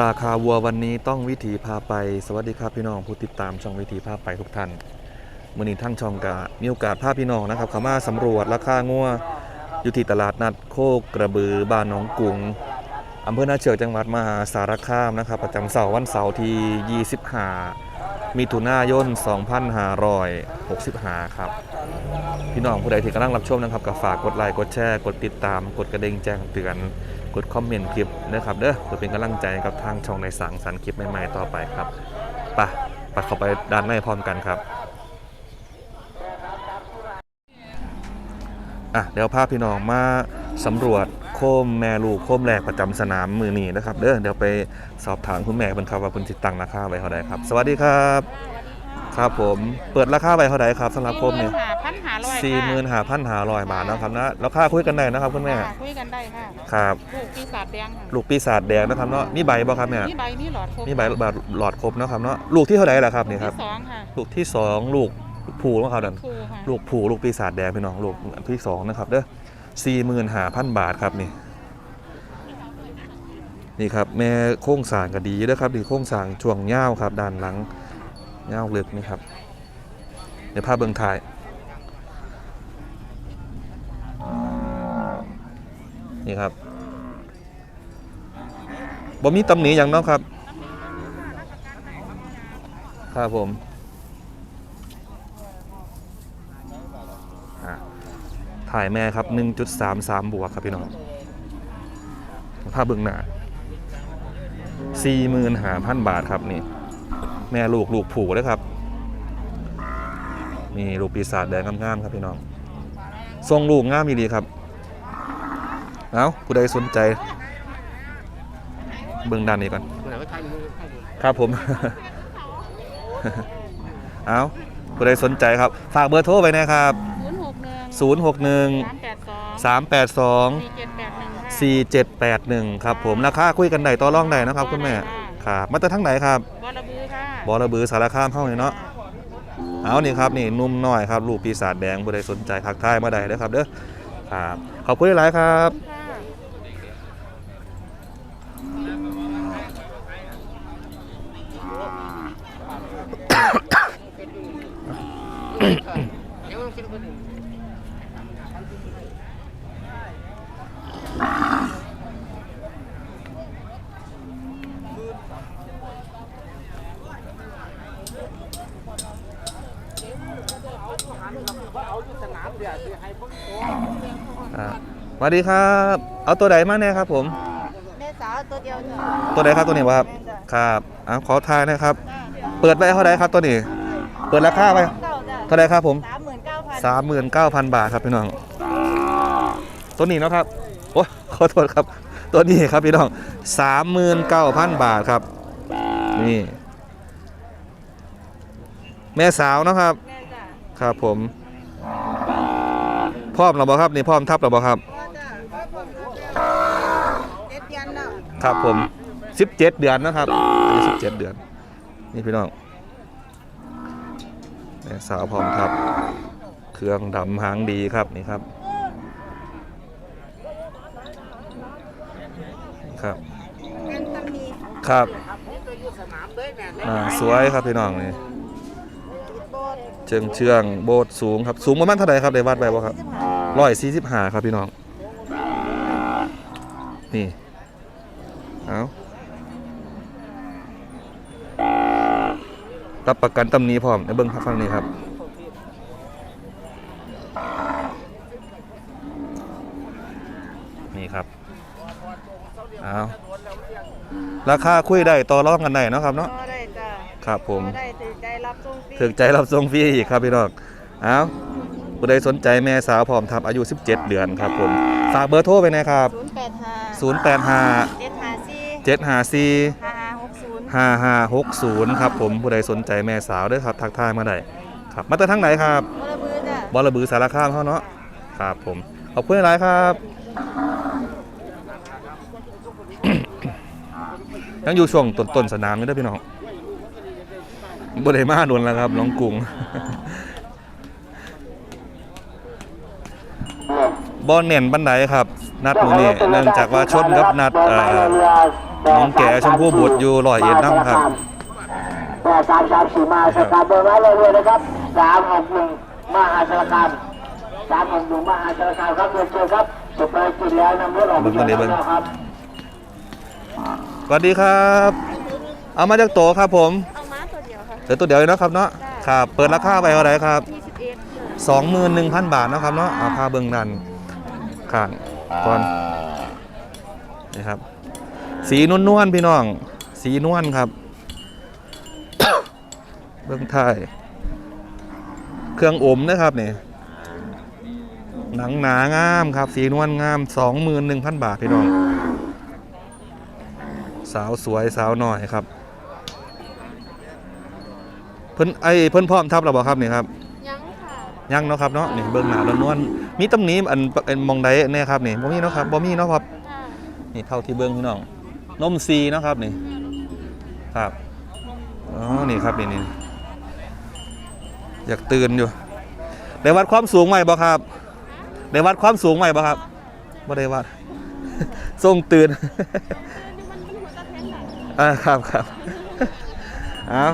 ราคาวัววันนี้ต้องวิถีพาไป สวัสดีครับพี่น้องผู้ติดตามช่องวิถีพาไปทุกท่านมื่อนี้ทั้งช่องกะมีโอกาสพาพี่น้องนะครับเขามาสำรวจราคางัวอยู่ที่ตลาดนัดโคกกระบือบ้านหนองกุงอำเภอนาเชือกจังหวัดมหาสารคามนะครับประจำเสาร์วันเสาร์ที่ 25มิถุนายน 2565 ครับ พี่น้องผู้ใดที่กำลังรับชมนะครับก็ฝากกดไลค์กดแชร์กดติดตาม กดกระดิ่งแจ้งเตือน กดคอมเมนต์คลิปนะครับเด้อเพื่อเป็นกำลังใจกับทางช่องในสังสรรค์คลิปใหม่ๆต่อไปครับไปะไปเข้าไปด้านในพร้อมกันครับอะเดี๋ยวพาพี่น้องมาสำรวจโคมแม่ลูกโคมแรกประจำสนามมือนี้นะครับเด้อเดี๋ยวไปสอบถามคุณแม่เป็นครับว่าคุณติดตั้งราคาไว้เท่าใดครับ สวัสดีครับ ครับผมเปิดราคาไว้เท่าใดครับสำหรับโคมเนี่ย หาร้อยสี่หมื่นห้าพันห้าร้อยบาทนะครับนะราคาคุยกันได้นะครับคุณแม่คุยกันได้ค่ะครับลูกปีศาจแดงค่ะลูกปีศาจแดงนะครับเนาะมีใบบ่ครับเนี่ยมีใบมีหลอดครบมีใบแบบหลอดครบเนาะครับเนาะลูกที่เท่าไหร่ล่ะครับนี่ครับที่สองค่ะลูกที่สองลูกผูเนาะครับนั่นครูค่ะลูกผูลูกปีศาจแดงพี่น้องลูกที่สองนะครับเด้อสี่หมื่นห้าพันบาทครับนี่นี่ครับแม่โค้งสร้างก็ดีเด้อครับดีโค้งสร้างช่วงเง่าวครับด้านหลังเง่าวลึกนี่ครับเดี๋ยวภาพเบื้องท้าย นี่ครับบ่มีตำหนิอย่างนาะครับ ครับผมถ่ายแม่ครับ 1.33 บวกครับพี่น้องภาพเบื้องหน้า45,000 บาทครับนี่ แม่ลูกลูกผูเลยครับ นี่ลูกปีศาจแดงงามๆครับพี่น้องทรงลูกงามดีครับ เอาผู้ใดสนใจ เบื้องด้านนี้ก่อน ครับผม เอาผู้ใดสนใจครับ ฝากเบอร์โทรไปนะครับศูนย์หกหนึ่ง061สามแปดสอง382สี่เจ็ดแปดหนึ่งค่ะ4781 ครับผมราคาคุยกันได้ต่อรองได้นะครับ คุณแม่ครับมาจากทั้งไหนครับบอระบือค่ะบอระบือสารคามเข้าเนี่ยเนาะเอานี่ครับนี่นุ่มน้อยครับลูกปีศาจแดงผู้ใดสนใจทักทายมาได้เด้อครับเด้อครับขอบคุณหลายๆครับ ค่ะ อ่า สวัสดีครับ เอาตัวใดมาแน่ครับผม แม่สาวตัวเดียวจ้ะตัวใดครับตัวนี้วะครับ ครับอ่าขอทายนะครับ เปิดไว้เท่าไหรครับตัวนี้ เปิดราคาไว้ เก้าจ้ะเท่าไหรครับผมสามหมื่นเก้าพันสามหมื่นเก้าพันบาทครับพี่น้องตัวนี้เนาะครับโอ้ยขอโทษครับ ตัวนี้ครับพี่น้องสามหมื่นเก้าพันบาทครับ นี่ แม่สาวเนาะครับแม่จ้ะครับผมพร้อมเราบอครับนี่พร้อมทับเราบอครับพ่อจ้ะเจ็ดยันเนาะครับผม17เดือนนะครับอายุ17เดือน นี่พี่น้อง แม่สาวพร้อมครับ เครื่องดำหางดีครับนี่ครับครับครับอ่าสวยครับพี่น้องนี่เชิงเชื่องโบสสูงครับสูงประมาณเท่าไหร่ครับได้วัดไปบ่ครับร้อยสี่สิบห้าครับพี่น้องนี่เอา รับประกันตำหนี้พร้อมในเบิ้งฟังนี้ครับนี่ครับเอาราคาคุยได้ต่อรองกันได้เนาะครับเนาะพ่อได้จ้ะครับผมพ่อได้ถือใจรับส่งฟรีถึกใจรับส่งฟรีอีกครับพี่น้องเอาผู้ใดสนใจแม่สาวพร้อมทับอายุ 17 เดือนครับผมฝากเบอร์โทรไปนะครับศูนย์แปดห้า085เจ็ดห้าสี่754 5560 ครับผมผู้ใดสนใจแม่สาวเด้วยครับทักทายมาได้ครับมาจากทางไหนครับบอระบือจ้ะบอระบือสารคามเขาเนาะครับผมขอบคุณหลายครับยังอยู่ช่วงต้นๆสนามอยู่เด้อพี่น้องบ่ได้มาโดนแล้วครับน้องกรุงบอลเน่นบันไดครับ นัดมือนี้เนื่องจากว่าชนกับนัดเอ่อ น้องแก่ชมพู่บุตรอยู่ร้อยเอ็ดน้ำครับแปดสามสามสี่มาสกัดเบอร์ไว้เรื่อยๆนะครับสามหกหนึ่งมหาสารคามสามหกหนึ่งมหาสารคามครับเรียนเชิญครับสุดไปกินแล้วนำรถออกเบิ่งก่อนดิเบิ่งครับสวัสดีครับ เอามาจากโตครับผมเอาม้าตัวเดียวค่ะเดี๋ยวตัวเดียวเลยเนาะครับเนาะได้ครับเปิดราคาไปเท่าไหร่ครับ21 21,000บาทเนาะครับเนาะเอาพาเบิ่งดันข้างก่อนนี่ครับ สีนวลนวลๆพี่น้อง สีนวลครับ เบิ่งไทยเครื่องอมนะครับนี่หนังหนางามครับ สีนวลงาม21,000บาทพี่น้อง สาวสวยสาวน้อยครับ เพิ่นไอเพิ่นพร้อมทับแล้วบ่ครับนี่ครับยังค่ะยังเนาะครับเนาะนี่เบิ่งหน้าล้วนๆมีตำหนิอันอันมองใดแน่ครับนี่บ่มีเนาะครับบ่มีเนาะครับค่ะนี่เท่าที่เบิ่งพี่น้อง นมซีเนาะครับนี่ครับอ๋อนี่ครับนี่นี่อยากตื่นอยู่ได้วัดความสูงไหมบ่ครับได้วัดความสูงไหมบ่ครับบ่ได้วัดส่งตื่นอ่าครับครับเอา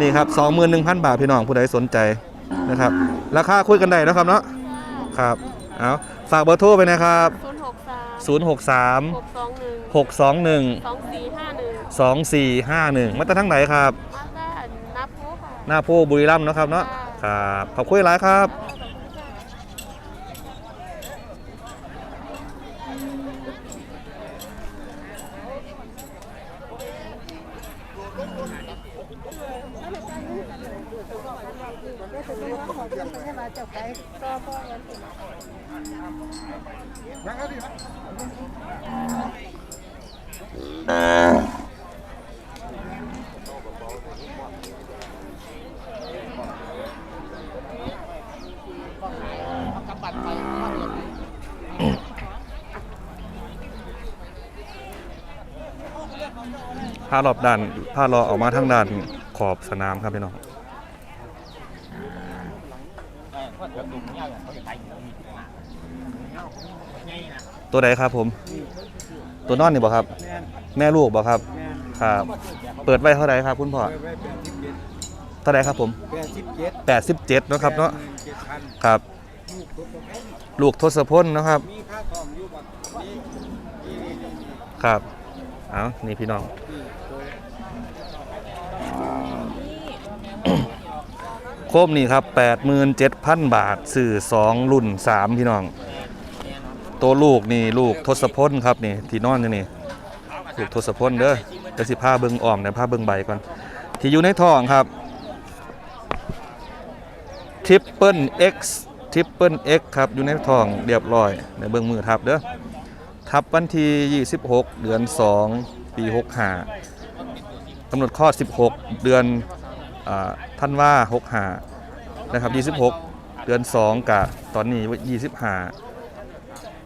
นี่ครับ21,000บาทพี่น้องผู้ใดสนใจนะครับ ราคาคุยกันได้นะครับเนาะครับเอาฝากเบอร์โทรไปนะครับ 063 063 621 621 2451 2451 มาจากทางไหนครับ มาด้านนับผู้ค่ะ หน้าโพบุรีรัมย์เนาะครับเนาะครับ ขอบคุณหลายครับ พารอบด้านพารอออกมาทางด้านขอบสนามครับพี่น้องตัวใดครับผม ตัวนอนนี่บ่ครับ แม่ลูกบ่ครับครับ เปิดไว้เท่าไหร่ครับ คุณพ่อเท่าไหร่ครับผม แปดสิบเจ็ด87เนาะครับเนาะเจ็ดพันครับ ลูกทุกประเภทลูกทศพลเนาะครับ มีค่าทองอยู่บัดนี้นี่นี่นี่นี่ครับ เอานี่พี่น้องโคมนี่ครับ 87,000 บาท สื่อ 2 รุ่น 3 พี่น้อง ตัวลูกนี่ลูกทศพลครับนี่ที่นอนอยู่นี่ลูกทศพลเด้อเดี๋ยวสิผ้าเบิงอ่อมเดี๋ยผ้าเบิงใบก่อน ที่อยู่ในท้องครับ Triple X Triple X ครับอยู่ในท้องเรียบร้อยเดี๋ยวเบิงมือทับเด้อทับวันที่ 26 เดือน 2 ปี 65กำหนดคลอด 16 เดือนอ่าท่านว่า 65 นะครับ 26 เดือน 2กะตอนนี้ 25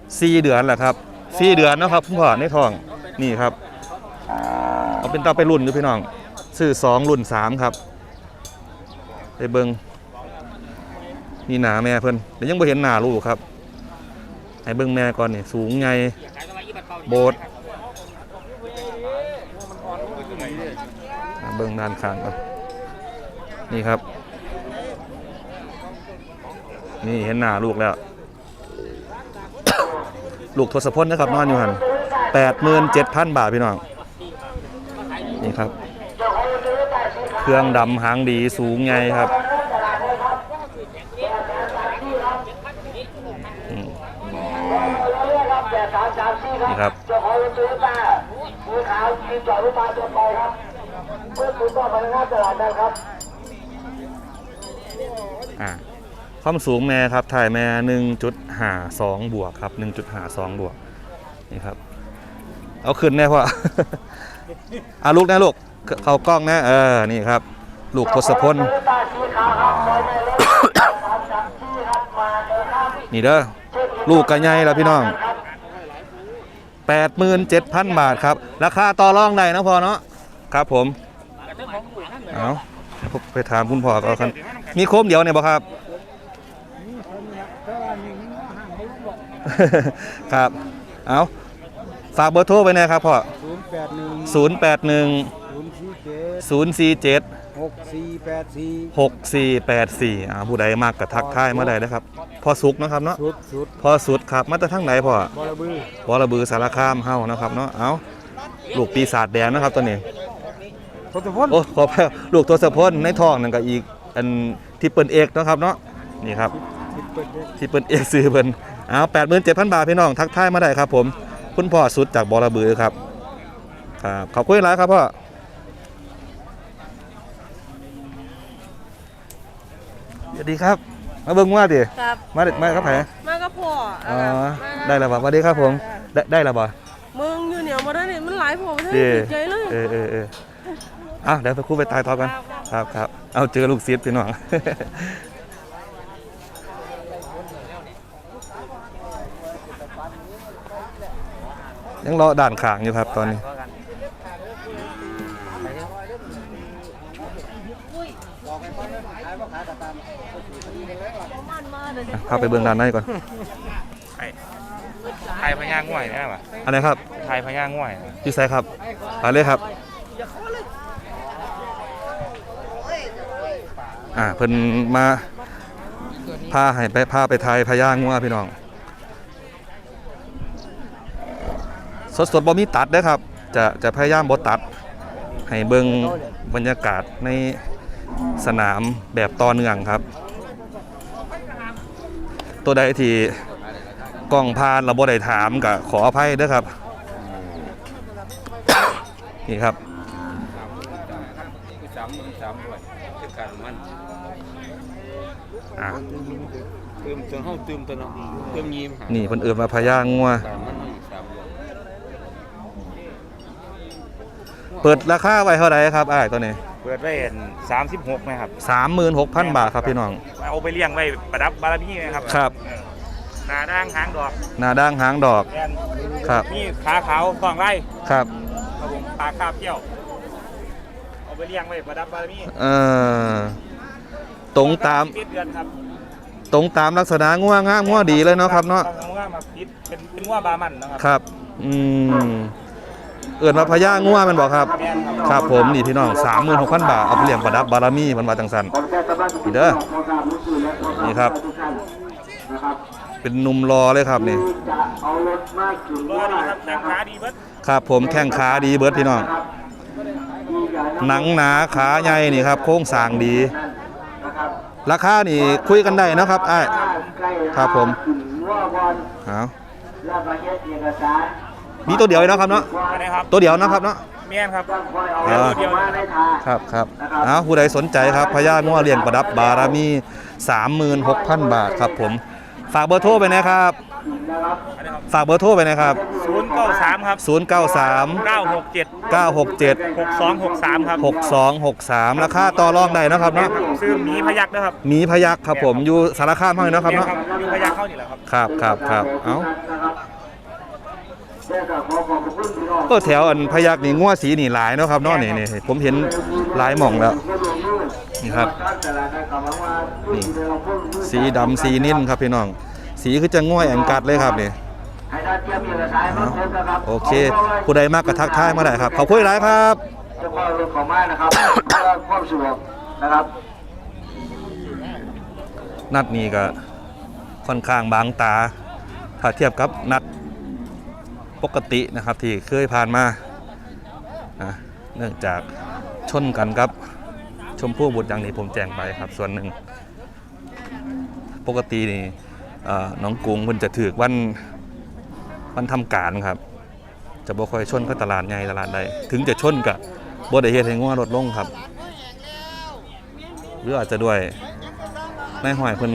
4เดือนแหละครับ4เดือนนะครับคุณพ่อในท้องนี่ครับ เอาเป็นตาไปรุ่นดูพี่น้องซื้อ2รุ่น3ครับ ไปเบิงนี่หนาแม่เพิ่นแต่ยังไม่เห็นหนาลูกครับ ให้เบิงแม่ก่อนนี่สูงไงโบดเบิ่งด้านข้างก่อนนี่ครับ นี่เห็นหน้าลูกแล้ว ลูกทศพลนะครับนอนอยู่หันแปดหมื่นเจ็ดพันบาทพี่น้องนี่ครับ เครื่องดำหางดีสูงไงครับอืมแปดสามสามสี่นี่ครับเจ้าของรถโตโยต้า ครับเพื่คุณต้องพนักงานตลาดนะครับอ่าความสูงแม่ครับถ่ายแม่1.52บวกครับ1.52บวกนี่ครับ เอาขึ้นแน่พ่ออาลูกนะลูกเขากล้องนะเออนี่ครับ ลูกทศพลโตโยต้อล็กสามสามสี่ครับมาเลยครับนี่เด้อลูกกระไงแล้วพี่น้อง87,000 บาทครับ ราคาต่อรองได้นะพ่อเนาะครับผมเอาไปถามคุณพ่อก็คันมีโคมเดียวเนี่ยบ่ครับ ครับ เอาฝากเบอร์โทรไปนะครับพ่อศูนย์แปดหนึ่ง081ศูนย์สี่เจ็ด047หกสี่แปดสี่6484อ่าผู้ใดมากกับทักทายมาได้นะครับพ่อสุกเนาะครับเนาะชุดชุดพ่อสุดครับมาจากทางไหนพ่อ บอระบือ วรบือสารคามเฮานะครับเนาะ เอาลูกปีศาจแดงนะครับตัวนี้ ทศพลโอ้ขอแพ้ลูกตัวสะพนในท้องนั่นก็อีก อันที่เปิ้นเอกเนาะครับเนาะ นี่ครับทิศเปิดเด็กที่เปิ้นเอกซื้อเปิ้น เอา87,000บาทพี่น้องทักทายมาได้ครับ ผม คุณพ่อสุดจากบอระบือครับครับขอบคุณหลายครับพ่อสวัสดีครับ มาเบิ่งว่าดิครับมาเด็มาครับแผลมาก็พออ๋อมาได้แล้วบ่สวัสดีครับผม ได้ได้แล้วบ่มึงอยู่เหนียวมาได้เนี่ยมันหลายพอไม่ได้ดีติดใจเลยเออเออเอออะเดี๋ยวไปคู่ไปตายต่อกัน ครับครับเอาเจอลูกศิษย์พี่น้อง ยังรอด่านขางอยู่ครับตอนนี้เข้าไปเบื้องด้านในก่อน ไทยพญาง่วยนะวะอะไรครับไทยพญาง่วยนะพี่ไซครับไปเลยครับ อ่าเพิ่นมาพาให้ไปพาไปไทยพญางัวพี่น้อง สดสดๆบ่มีตัดเด้อครับ จะจะพยายามบ่ตัด ให้เบิ่งบรรยากาศในสนามแบบต่อเนื่องครับ ตัวใดที่กล้องพานเราบ่ได้ถามก็ขออภัยเด้อครับ นี่ครับนอ่าเติมจนห้องเติมตัวเนาะเติมยิ้มหานี่เพิ่นเอิ้นว่าพญางัว การมันอยู่สามเดือน เปิดราคาไว้เท่าไหร่ครับอ้ายตัวนี้เปิดไว้สามสิบหกนะครับ36,000บาทครับพี่น้อง เอาไปเลี้ยงไว้ประดับบารมีนะครับครับหนาด่างหางดอกหน้าด่างหางดอกแกนครับนี่ขาขาวสองไร่ครับครับผมปลาคาบเกี้ยวเอาไปเลี้ยงไว้ประดับบารมีเอ่อตรงตามปิดเดือนครับตรงตามลักษณะงัวงามงัวดีเลยเนาะครับเนาะงัวมาปิดเป็นเป็นงัวบามันนะครับครับ อืม เอิ้นว่าพญางัวแมันบอกครับ ครับผมนี่พี่น้อง36,000บาทเอาไปเลี้ยงประดับบารมีเพิ่นว่าจังซั่นนี่เด้อนี่ครับ เป็นหนุ่มรอเลยครับนี่ครับผมแข้งขาดีเบิร์ดพี่น้องหนังหนาขาใหญ่นี่ครับ โค้งสางดี ราคานี่คุยกันได้นะครับอ้ครับผมถึงว่าบอลเอา แล้วก็เฮ็ดเอกสารมีตัวเดียวเนาะครับเนาะอันนี้ครับตัวเดียวเนาะครับเนาะแม่นครับต้องคอยเอาอ่ารถมาในทางครับครับเอาผู้ใดสนใจครับพญางัวเลี้ยงประดับบารมี 36,000 บาทครับผม ฝากเบอร์โทรไปนะครับนะครับฝากเบอร์โทรไปนะครับศูนย์เก้าสามครับ 093เก้าหกเจ็ด967หกสองหกสามครับ 6263 ราคาต่อรองได้เนาะครับเนาะซื้อหมีพยักนะครับ หมีพยักครับผม อยู่สารคามเฮานี่เนาะครับเนี่ยเนาะครับอยู่พยักเข้านี่แหละครับ ครับครับครับเอ้า นะครับเดี๋ยว ก็ขอขอบคุณพี่น้องก็แถวอันพยักนี่งัวสีนี่หลายเนาะครับเนาะนี่นี่ผมเห็นหลายหม่องแล้วนี่ครับนี่สีดำสีนิ่นครับพี่น้อง สีคือจะง่วยแองกัดเลยครับนี่ให้ได้เตรียมเอกสารมาครบนะครับโอเคผู้ใดมากกระทักทายมาได้ครับขอบคุณหลายครับเฉพาะรถของมานะครับเพื่อความสะดวกนะครับ นัดนี้ก็ค่อนข้างบางตา ถ้าเทียบกับนัด ปกตินะครับที่เคยผ่านมาอะเนื่องจากชนกันครับ ชมพู่บุตรอย่างนี้ผมแจ้งไปครับ ส่วนหนึ่ง ปกตินี่น้องกรุงเพิ่นจะถือวันวันทำการครับ จะบ่ค่อยชนก็ตลาดใหญ่ตลาดใดถึงจะชนกับบ่ได้เฮ็ดให้งัวลดลงครับหรืออาจจะด้วยนห้อยเพิ่น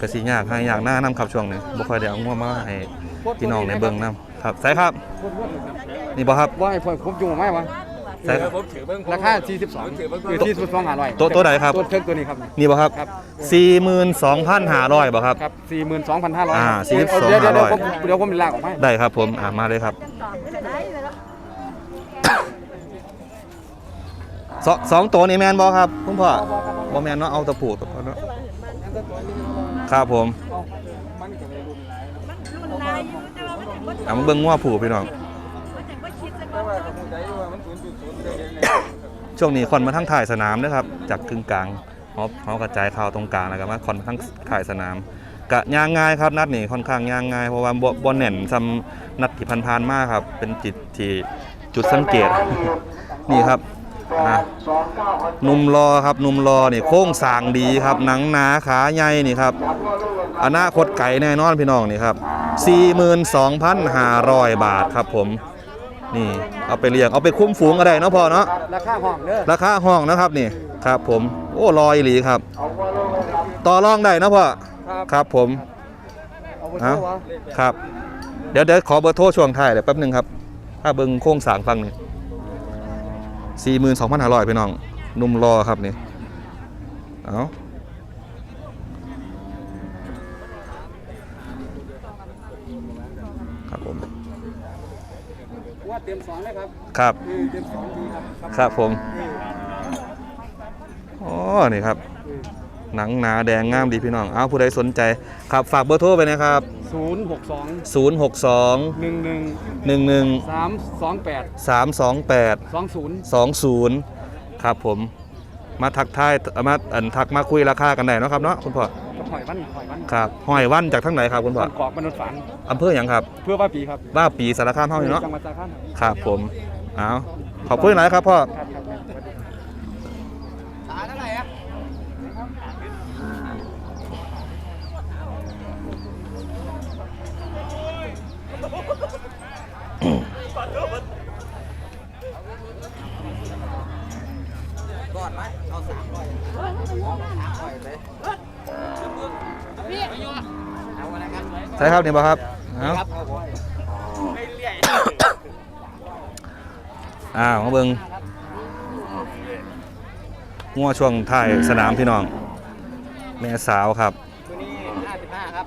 กสิยากให้อยากหน้านํครับช่วงนี้บ่ค่อยได้เอางัวมาให้ พี่น้องในเบิ่งนํครับใส่ครับ นี่บ่ครับว่าให้ผมผมจุงออกไหมวะใส่ครับราคา 42คือที่สุด2,500ตัวตัวไหนครับตัวเทิงตัวนี้ครับนี่บ่ครับครับ42,500บ่ครับครับ42,500อ่าเดี๋ยวเดี๋ยวเดี๋ยวผม42,500เดี๋ยวผมเป็นลากออกมาให้ได้ครับผมอ่ามาเลยครับสองสองตัวนี้แมนบอครับคุณพ่อบอแมนเนาะเอาตะปูตะปูเนาะครับผม เอามาเบิ้งง้อผูพี่น้องช่วงนี้คนมาทั้งถ่ายสนามนะครับ จากครึ่งกลางเขาเขากระจายข่าวตรงกลางนะครับว่าคนมาทั้งถ่ายสนามกะย่างง่ายครับนัดนี้ค่อนข้างย่างง่ายเพราะว่าบ่บอลแน่นซ้ำนัดที่พันๆมากครับ เป็นจิตที่จุดสังเกตนี่ครับ อะหนุ่มรอครับหนุ่มรอนี่โค้งสร้างดีครับ หนังหนาขาใหญ่นี่ครับอนาคตไก่แน่นอนพี่น้องนี่ครับ 42,500 บาทครับผมนี่เอาไปเลี้ยงเอาไปคุ้มฝูงก็ได้เนาะพ่อเนาะราคาห้องเด้อราคาห้องนะครับนี่ครับ ผมโอ้ลอยหลีครับ ต่อรองได้เนาะพ่อครับครับผมเอาไปเอ้าเท่าวะครับ เดี๋ยวเดี๋ยวขอเบอร์โทรช่วงท้ายเดี๋ยวแป๊บหนึงครับ ถ้าเบิ่งโค้งสร้างฟังนี่ สี่หมื่นสองพันห้าร้อยพี่น้องหนุ่มรอครับนี่เอาครับผมว่าเตรียมสองเลยครับครับเออเตรียมสองดีครับครับผมเอออ๋อนี่ครับ หนังหนาแดงงามดีพี่น้อง เอาผู้ใดสนใจครับฝากเบอร์โทรไปนะครับ ศูนย์หกสอง062 หนึ่งหนึ่ง11 สามสองแปด328 สองศูนย์ 20 ครับผม มาทักทายเอ่อมาอันทักมาคุยราคากันได้เนาะครับเนาะคุณพ่อ กับหอยวันหอยวันครับหอยวันจากทั้งไหนครับคุณพ่อเกาะมนุษย์ฝันอำเภออย่างครับ เพื่อว่าปีครับว่าปีสารคามเฮานี่เนาะ จังหวัดสระบุรีครับผม เอาขอบคุณหลายครับพ่อ ครับครับครับสวัสดีสาเท่าไหร่อะ ใช่ครับนี่บ่ครับเอาอ้าวมาเบิ่งงัวช่วงท้ายสนามพี่น้อง แม่สาวครับ ตัวนี้55ครับ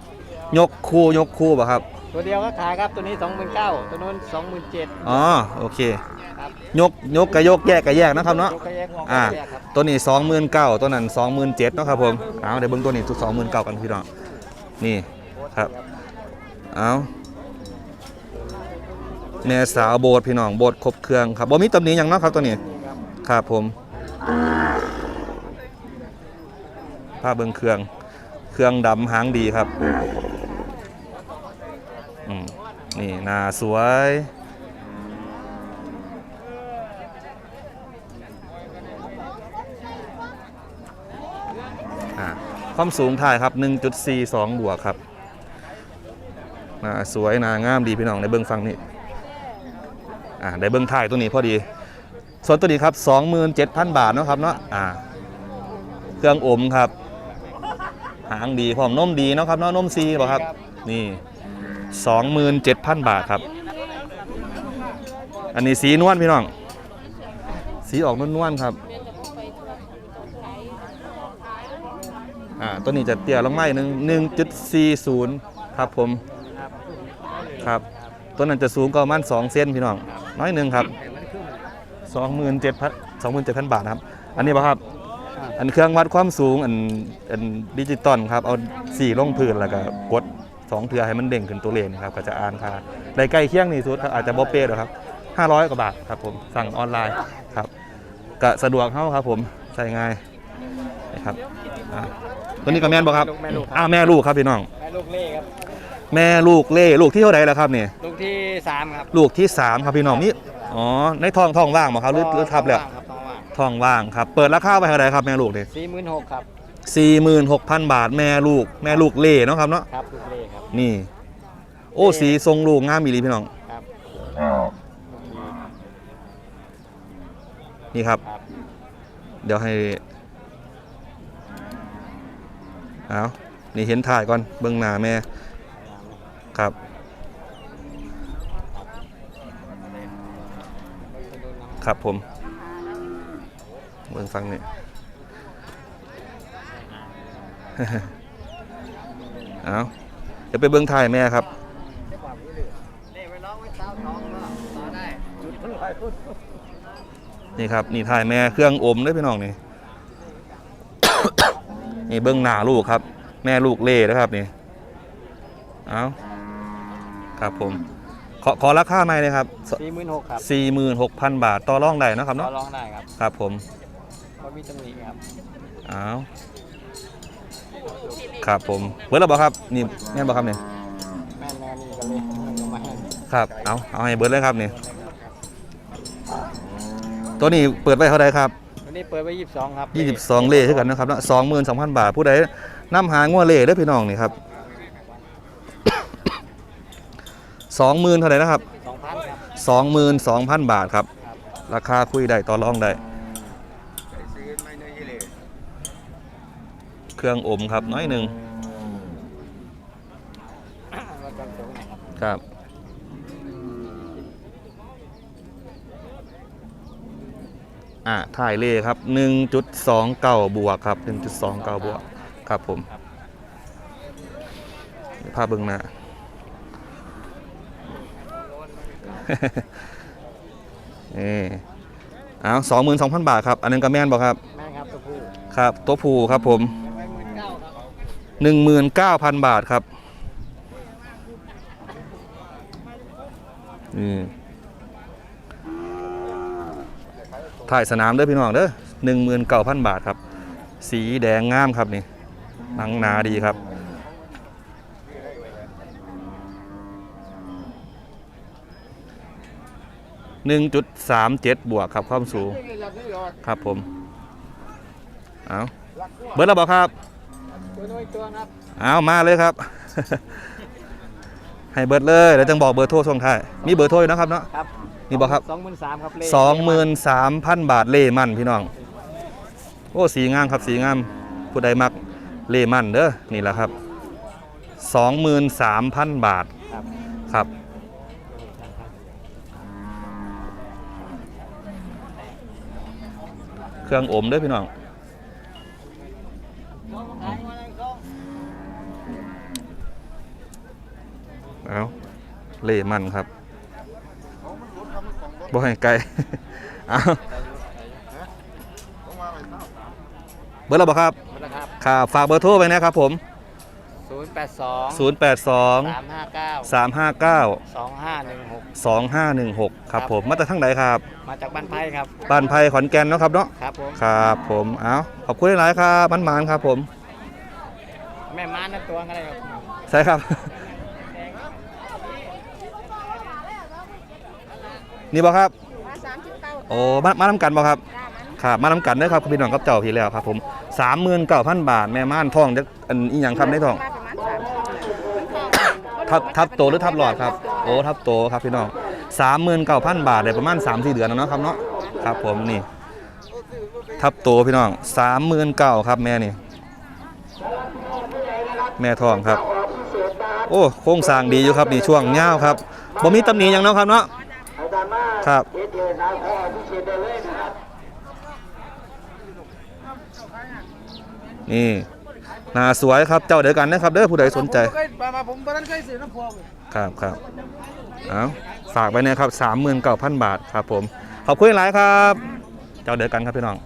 ยกคู่ยกคู่ป่ะครับ ตัวเดียวก็ขายครับ ตัวนี้29,000ตัวนู้น27,000อ๋อโอเค ยกยกกับยกแยกกับแยกนะครับเนาะยกกระแยกอ่าแยกครับตัวนี้สองหมื่นเก้าตัวนั้นสองหมื่นเจ็ดเนาะครับผม เอาเดี๋ยวเบิ่งตัวนี้ตัวสองหมื่นเก้ากันพี่น้อง นี่ครับ เอาแม่สาวโบสถ์พี่น้องโบสถ์ครบเครื่องครับบ่มีตำหนิหยังเนาะครับตัวนี้ ครับผมผ้าเบิ่งเครื่อง เครื่องดำหางดีครับ อืม นี่หน้าสวย ความสูงถ่ายครับ 1.42 บวกครับนาสวยนางามดีพี่น้องในเบื้องฟังนี่อ่าได้เบื้องถ่ายตัวนี้พอดี ส่วนตัวนี้ครับ 27,000 บาทเนาะครับเนาะอ่าเครื่องอมครับ หางดีพร้อมนมดีเนาะครับเนาะนมซีบ่ครับ นี่ 27,000 บาทครับ อันนี้สีนวลพี่น้อง สีออกนวลๆครับ อ่าตัวนี้จะเตี้ยลงมาอีกหนึ่งหนึ่งจุดสี่ศูนย์ครับผมครับตัวนั้นจะสูงกว่าประมันสองเซนพี่น้องน้อยหนึ่งครับสองหมื่นเจ็ดพันสองหมื่นเจ็ดพันบาทนะครับ อันนี้ป่ะครับ อันเครื่องวัดความสูงอันอันดิจิตอลครับเอาสี่ลงพื้นแล้วก็กดสองเทือให้มันเด้งขึ้นตัวเลนครับก็จะอ่านค่าได้ใกล้เคียงนี่สุดอาจจะบอเป้หรอครับห้าร้อยกว่าบาทครับผมสั่งออนไลน์ครับก็สะดวกเข้าครับผมใช้ง่ายนะครับอ่า ตัวนี้ก็แม่นบ่ครับลูกแม่ลูกครับ อ้าวแม่ลูกครับพี่น้อง แม่ลูกเล่ครับ แม่ลูกเล่ลูกที่เท่าไหร่แล้วครับนี่ลูกที่3ครับลูกที่สามครับพี่น้องนี่อ๋อในท้องท้องว่างบ่ครับหรือหรือทับแล้วครับท้องว่างท้องว่างครับ เปิดราคาไปเท่าไหร่ครับแม่ลูกนี่46,000ครับ สี่หมื่นหกพันบาทแม่ลูก แม่ลูกเล่เนาะครับเนาะครับลูกเล่ครับ นี่ โอ้สีทรงลูกงามมีหลีพี่น้องครับนี่ครับ ครับเดี๋ยวให้ เอานี่เห็นถ่ายก่อนเบื้องหน้าแม่ ครับ ครับผม เบื้องฟังนี่เอาเดี๋ยวไปเบื้องถ่ายแม่ครับนี่ครับ นี่ถ่ายแม่เครื่องอมด้วยพี่น้องนี่ นี่เบื้องหน้าลูกครับ แม่ลูกเล่นะครับนี่เอาครับผม ขอขอราคาใหม่เลยครับสี่หมื่นหกครับ46,000บาทต่อรองได้เนาะครับต่อเนาะรองได้ครับครับผมก็มีตำหนิครับอ้าวครับผมเบิร์ดแล้วบ่ครับนี่แม่นบ่ครับเนี่ยแม่นแน่นี่กันเลยมันก็มาให้ครับเอาเอาให้เบิร์ดเลยครับนี่ตัวนี้เปิดไว้เท่าไหร่ครับวั นนี้เปิดไว้ยี่สิบสองครับ22เล่เท่ากันนะครับสองหมื่นสองพันบาทผู้ใดนำหางัวเล่เด้อพี่น้องนี่ครับสองหมื่นเท่าไหร่นะครับสองพันครับสองหมื่นสองพันบาทครับ ราคาคุยได้ต่อรองได้ซื้อไม่เนื้อยี่เลยเครื่องอมครับน้อยหนึ่งรถกันสูงหน่อยครับ ครับ อะถ่ายเล่ครับ 1.29 บวกครับ 1.29 บวกครับผมภาพเบื้องหน้านี่เอาสองหมื่นสองพันบาทครับ อันนึงก็แม่นบอกครับแม่นครับตัวผู้ครับตัวผูครับผมไว้หมื่นเก้าครับหนึ่งหมื่นเก้าพันบาทครับนี่ ถ่ายสนามเด้อพี่น้องเด้อหนึ่งหมื่นเก้าพันบาทครับ สีแดงงามครับนี่หนังหนาดีครับ หนึ่งจุดสามเจ็ดบวกครับความสูงครับผม เอาเบิร์ดแล้วบอกครับเอามาเลยครับ ให้เบิร์ดเลย แล้วจังบอกเบอร์โทรช่งท้าย มีเบอร์โทรอยู่นะครับเนาะครับ นี่บอกครับสองหมื่นสามครับเลสองหมื่นสามพันบาทเล่มันพี่น้อง โอ้สีงามครับสีงามผู้ใดมักเล่มันเด้อนี่แหละครับสองหมื่นสามพันบาทครับครับเครื่องอมเด้อพี่น้อง เอาเล่มันครับ บ่ให้ไกลเอาเบอร์เราบอกครับนะครับค่ะฝากเบอร์โทรไปนะครับผมศูนย์แปดสอง082สามห้าเก้า359สองห้าหนึ่งหก2516 ครับผมมาจากทางไหนครับ มาจากบ้านไผ่ครับ บ้านไผ่ขอนแก่นเนาะครับเนาะ ครับผม ครับผม เอาขอบคุณหลายๆครับมันหมานครับผม แม่ม้านั่นตัวอะไรครับ ใช่ครับ นี่บ่ครับมาสามสิบเก้าโอ้มามาทำกันบ่ครับจ้ามันครับมาทำกันเด้อครับคุณพี่น้องกับเจ้าพี่แล้วครับผมสามหมื่นเก้าพันบาทแม่ม่านทองจะอันอีหยังครับในทองมาประมาณสามสิบทับทับโตหรือทับหลอดครับโอ้ทับโตครับพี่น้องสามหมื่นเก้าพันบาทเลยประมาณสามสี่เดือนแล้วเนาะครับเนาะครับผมนี่ทับโตพี่น้องสามหมื่นเก้าครับแม่นี่ แม่ทองครับ โอ้โครงสร้างดีอยู่ครับดีช่วงเงาวครับบ่มีตำหนิหยังเนาะครับเนาะอาจารย์มา ครับเอเจสาวขอพิเศษได้เลยนะครับนี่หนาสวยครับเจ้าเดียวกันนะครับเด้อผู้ใดสนใจมามาผมตอนนั้นเคยซื้อน้ำพวงครับครับเอาฝากไปนะครับสามหมื่นเก้าพันบาทครับผมขอบคุณหลายครับ เจ้าเดียวกันครับพี่น้อง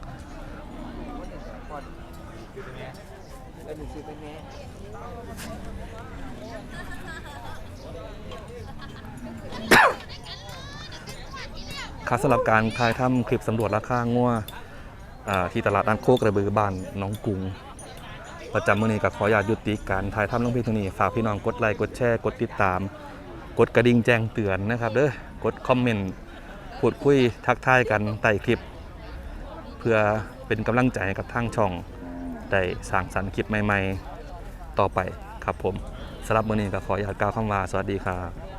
ครับสำหรับการถ่ายทำคลิปสำรวจราคางัวอ่าที่ตลาดนัดโคกระบือบ้านน้องกรุงประจำมื้อนี้ก็ขออยากยุติการถ่ายทำลงพียงเท่านี้ฝากพี่น้องกดไลค์กดแชร์กดติดตาม กดกระดิ่งแจ้งเตือนนะครับเด้อกดคอมเมนต์พูดคุยทักทายกันใต้คลิป เพื่อเป็นกำลังใจกับทางช่องได้สร้างสรรค์คลิปใหม่ ๆ ต่อไปครับผมสำหรับมื้อนี้ก็ขออยากกล่าวคำว่าสวัสดีครับ